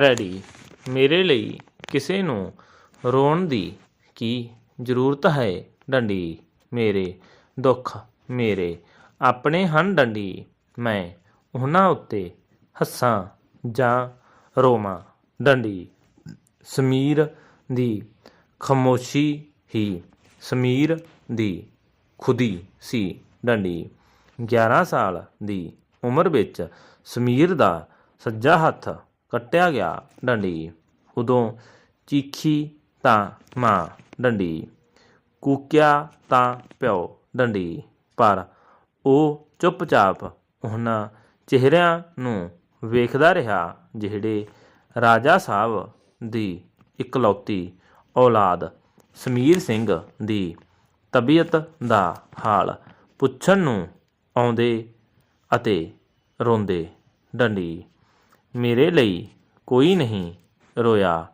Ready. ਮੇਰੇ ਲਈ ਕਿਸੇ ਨੂੰ ਰੋਣ ਦੀ ਕੀ ਜ਼ਰੂਰਤ ਹੈ ਡੰਡੀ? ਮੇਰੇ ਦੁੱਖ ਮੇਰੇ ਆਪਣੇ ਹਨ ਡੰਡੀ। ਮੈਂ ਉਹਨਾਂ ਉੱਤੇ ਹੱਸਾਂ ਜਾਂ ਰੋਵਾਂ। ਡੰਡੀ, ਸਮੀਰ ਦੀ ਖਾਮੋਸ਼ੀ ਹੀ ਸਮੀਰ ਦੀ ਖੁਦੀ ਸੀ। ਡੰਡੀ 11 ਸਾਲ ਦੀ ਉਮਰ ਵਿੱਚ ਸਮੀਰ ਦਾ ਸੱਜਾ ਹੱਥ ਕੱਟਿਆ ਗਿਆ ਡੰਡੀ। ਉਦੋਂ ਚੀਖੀ ਤਾਂ ਮਾਂ ਡੰਡੀ, ਕੂਕਿਆ ਤਾਂ ਪਿਓ ਡੰਡੀ, ਪਰ ਉਹ ਚੁੱਪਚਾਪ ਉਹਨਾਂ ਚਿਹਰਿਆਂ ਨੂੰ ਵੇਖਦਾ ਰਿਹਾ ਜਿਹੜੇ ਰਾਜਾ ਸਾਹਿਬ ਦੀ ਇਕਲੌਤੀ ਔਲਾਦ ਸਮੀਰ ਸਿੰਘ ਦੀ ਤਬੀਅਤ ਦਾ ਹਾਲ ਪੁੱਛਣ ਨੂੰ ਆਉਂਦੇ ਅਤੇ ਰੋਂਦੇ। ਡੰਡੀ ਮੇਰੇ ਲਈ ਕੋਈ ਨਹੀਂ ਰੋਇਆ।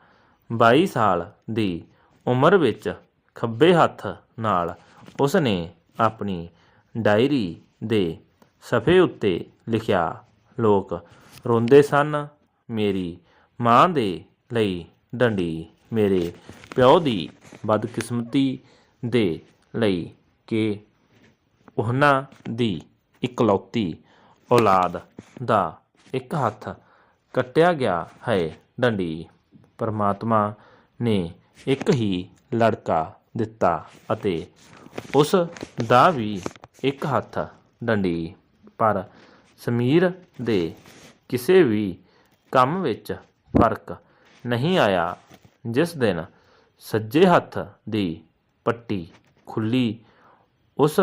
22 ਸਾਲ ਦੀ ਉਮਰ ਵਿੱਚ ਖੱਬੇ ਹੱਥ ਨਾਲ ਉਸ ਨੇ ਆਪਣੀ ਡਾਇਰੀ ਦੇ ਸਫੇ ਉੱਤੇ ਲਿਖਿਆ, ਲੋਕ ਰੋਂਦੇ ਸਨ, ਮੇਰੀ ਮਾਂ ਦੇ ਲਈ ਡੰਡੀ ਮੇਰੇ ਪਿਓ ਦੀ ਬਦਕਿਸਮਤੀ ਦੇ ਲਈ ਕਿ ਉਹਨਾਂ ਦੀ ਇਕਲੌਤੀ ਔਲਾਦ ਦਾ ਇੱਕ ਹੱਥ ਕੱਟਿਆ ਗਿਆ ਹੈ ਡੰਡੀ। ਪਰਮਾਤਮਾ ਨੇ ਇੱਕ ਹੀ ਲੜਕਾ ਦਿੱਤਾ ਅਤੇ ਉਸ ਦਾ ਵੀ ਇੱਕ ਹੱਥ ਡੰਡੀ। ਪਰ ਸਮੀਰ ਦੇ ਕਿਸੇ ਵੀ ਕੰਮ ਵਿੱਚ ਫ਼ਰਕ ਨਹੀਂ ਆਇਆ। ਜਿਸ ਦਿਨ ਸੱਜੇ ਹੱਥ ਦੀ ਪੱਟੀ ਖੁੱਲੀ, ਉਸ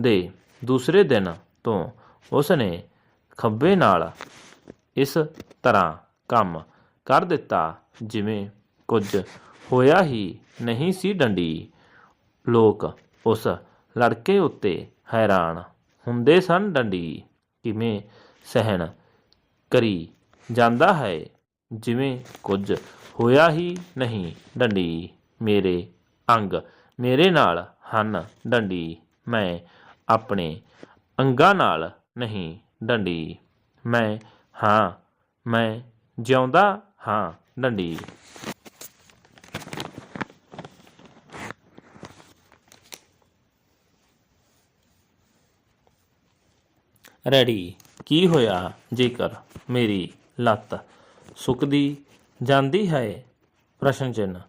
ਦੇ ਦੂਸਰੇ ਦਿਨ ਤੋਂ ਉਸ ਨੇ ਖੱਬੇ ਨਾਲ ਇਸ ਤਰ੍ਹਾਂ ਕੰਮ ਕਰ ਦਿੱਤਾ ਜਿਵੇਂ ਕੁਝ ਹੋਇਆ ਹੀ ਨਹੀਂ ਸੀ ਡੰਡੀ। ਲੋਕ ਉਸ ਲੜਕੇ ਉੱਤੇ ਹੈਰਾਨ ਹੁੰਦੇ ਸਨ, ਡੰਡੀ, ਕਿਵੇਂ ਸਹਿਣ ਕਰੀ ਜਾਂਦਾ ਹੈ? ਜਿਵੇਂ ਕੁਝ ਹੋਇਆ ਹੀ ਨਹੀਂ, ਡੰਡੀ, ਮੇਰੇ ਅੰਗ ਮੇਰੇ ਨਾਲ ਹਨ, ਡੰਡੀ, ਮੈਂ ਆਪਣੇ ਅੰਗਾਂ ਨਾਲ ਨਹੀਂ, ਡੰਡੀ, ਮੈਂ ਹਾਂ, ਮੈਂ ਜਿਉਂਦਾ ਹਾਂ ਡੰਡੀ ਰੈਡੀ, ਕੀ ਹੋਇਆ ਜੇਕਰ ਮੇਰੀ ਲੱਤ ਸੁੱਕਦੀ ਜਾਂਦੀ ਹੈ? ਪ੍ਰਸ਼ਨ ਚਿੰਨ੍ਹ।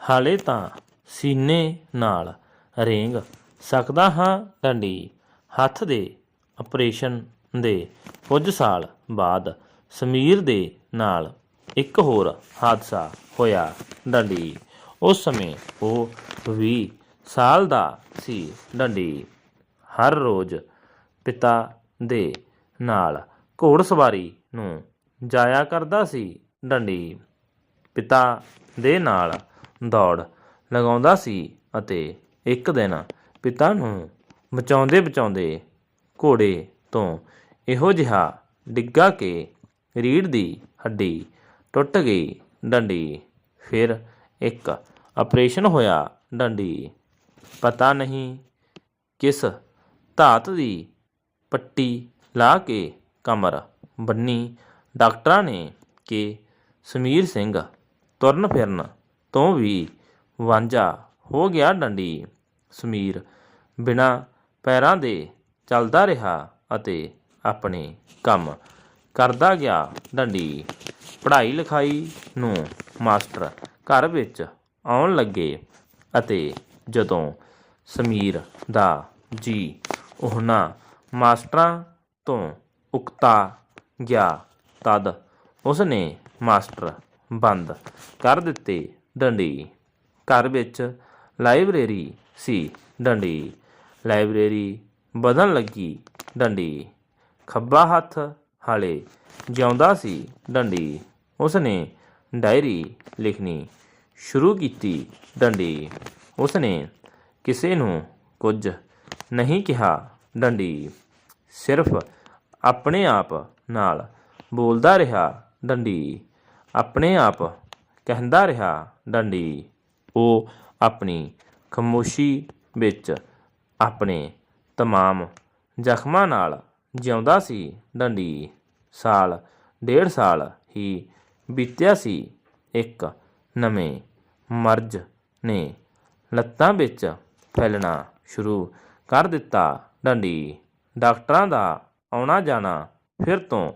ਹਾਲੇ ਤਾਂ ਸੀਨੇ ਨਾਲ ਰੇਂਗ ਸਕਦਾ ਹਾਂ ਡੰਡੀ ਹੱਥ ਦੇ ਆਪਰੇਸ਼ਨ ਦੇ ਕੁਝ ਸਾਲ ਬਾਅਦ ਸਮੀਰ ਦੇ ਨਾਲ ਇੱਕ ਹੋਰ ਹਾਦਸਾ ਹੋਇਆ ਡੰਡੀ। ਉਸ ਸਮੇਂ ਉਹ 20 ਸਾਲ ਦਾ ਸੀ ਡੰਡੀ। ਹਰ ਰੋਜ਼ ਪਿਤਾ ਦੇ ਨਾਲ ਘੋੜਸਵਾਰੀ ਨੂੰ ਜਾਇਆ ਕਰਦਾ ਸੀ ਡੰਡੀ। ਪਿਤਾ ਦੇ ਨਾਲ ਦੌੜ ਲਗਾਉਂਦਾ ਸੀ ਅਤੇ ਇੱਕ ਦਿਨ ਪਿਤਾ ਨੂੰ ਬਚਾਉਂਦੇ ਬਚਾਉਂਦੇ ਘੋੜੇ ਤੋਂ ਇਹੋ ਜਿਹਾ ਡਿੱਗਾ ਕੇ ਰੀੜ ਦੀ ਹੱਡੀ ਟੁੱਟ ਗਈ ਡੰਡੀ। ਫਿਰ ਇੱਕ ਆਪਰੇਸ਼ਨ ਹੋਇਆ ਡੰਡੀ। ਪਤਾ ਨਹੀਂ ਕਿਸ ਧਾਤ ਦੀ ਪੱਟੀ ਲਾ ਕੇ ਕਮਰ ਬੰਨੀ। ਡਾਕਟਰਾਂ ਨੇ ਕਿ ਸਮੀਰ ਸਿੰਘ ਤੁਰਨ ਫਿਰਨ ਤੋਂ ਵੀ ਵਾਂਝਾ ਹੋ ਗਿਆ ਡੰਡੀ। ਸਮੀਰ ਬਿਨਾ ਪੈਰਾਂ ਦੇ ਚੱਲਦਾ ਰਿਹਾ ਅਤੇ ਆਪਣੇ ਕੰਮ ਕਰਦਾ ਗਿਆ। ਡੰਡੀ ਪੜ੍ਹਾਈ ਲਿਖਾਈ ਨੂੰ ਮਾਸਟਰ ਘਰ ਵਿੱਚ ਆਉਣ ਲੱਗੇ ਅਤੇ ਜਦੋਂ ਸਮੀਰ ਦਾ ਜੀ ਉਹਨਾਂ ਮਾਸਟਰਾਂ ਤੋਂ ਉਕਤਾ ਗਿਆ ਤਦ ਉਸਨੇ ਮਾਸਟਰ ਬੰਦ ਕਰ ਦਿੱਤੇ। ਡੰਡੀ ਘਰ ਵਿੱਚ ਲਾਇਬ੍ਰੇਰੀ ਸੀ। ਡੰਡੀ ਲਾਇਬ੍ਰੇਰੀ ਵਧਣ ਲੱਗੀ। ਡੰਡੀ ਖੱਬਾ ਹੱਥ ਹਾਲੇ ਜਿਉਂਦਾ ਸੀ ਡੰਡੀ। ਉਸਨੇ ਡਾਇਰੀ ਲਿਖਣੀ ਸ਼ੁਰੂ ਕੀਤੀ ਡੰਡੀ। ਉਸਨੇ ਕਿਸੇ ਨੂੰ ਕੁਝ ਨਹੀਂ ਕਿਹਾ ਡੰਡੀ। ਸਿਰਫ ਆਪਣੇ ਆਪ ਨਾਲ ਬੋਲਦਾ ਰਿਹਾ ਡੰਡੀ। ਆਪਣੇ ਆਪ ਕਹਿੰਦਾ ਰਿਹਾ ਡੰਡੀ, ਉਹ ਆਪਣੀ ਖਾਮੋਸ਼ੀ ਵਿੱਚ ਆਪਣੇ ਤਮਾਮ ਜ਼ਖਮਾਂ ਨਾਲ ਜਿਉਂਦਾ ਸੀ, ਡੰਡੀ ਸਾਲ, ਡੇਢ ਸਾਲ ਹੀ ਬੀਤਿਆ ਸੀ। ਇੱਕ ਨਵੇਂ ਮਰਜ਼ ਨੇ ਲੱਤਾਂ ਵਿੱਚ ਫੈਲਣਾ ਸ਼ੁਰੂ ਕਰ ਦਿੱਤਾ। ਡੰਡੀ ਡਾਕਟਰਾਂ ਦਾ ਆਉਣਾ ਜਾਣਾ ਫਿਰ ਤੋਂ